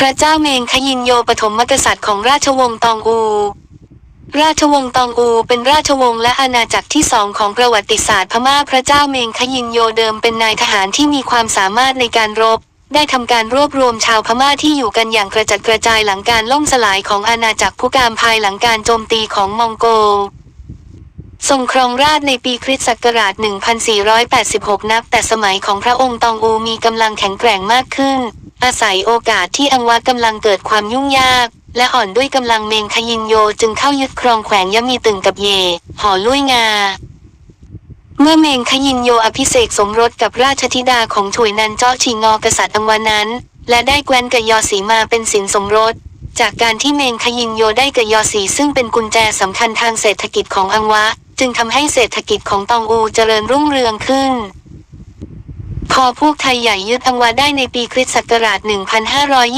พระเจ้าเมงคยินโยปฐมกษัตริย์ของราชวงศ์ตองอู ราชวงศ์ตองอูเป็นราชวงศ์และอาณาจักรที่สองของประวัติศาสตร์พม่าพระเจ้าเมงคยินโยเดิมเป็นนายทหารที่มีความสามารถในการรบ ได้ทำการรวบรวมชาวพม่าที่อยู่กันอย่างกระจัดกระจายหลังการล่มสลายของอาณาจักรพุกามภายหลังการโจมตีของมองโกทรงครองราชในปีคริสต์ศักราช 1486 นับแต่สมัยของพระองค์ตองอูมีกำลังแข็งแกร่งมากขึ้น อาศัยโอกาสที่อังวะกำลังเกิดความยุ่งยาก และอ่อนด้วยกำลังเมงคยินโยจึงเข้ายึดครองแขวงยะมีตึงกับเย หอลุยงา เมื่อเมงคยินโยอภิเษกสมรสกับราชธิดาของถวยนันเจ้าชิงอกษัตริย์อังวานั้น และได้แกวนกับยอสีมาเป็นสินสมรส จากการที่เมงคยินโยได้กับยอสีซึ่งเป็นกุญแจสำคัญทางเศรษฐกิจของอังวะ จึงทำให้เศรษฐกิจของตองอูเจริญรุ่งเรืองขึ้น พอพวกไทยใหญ่ยึดอังวาได้ในปีคริสต์ศักราช 1520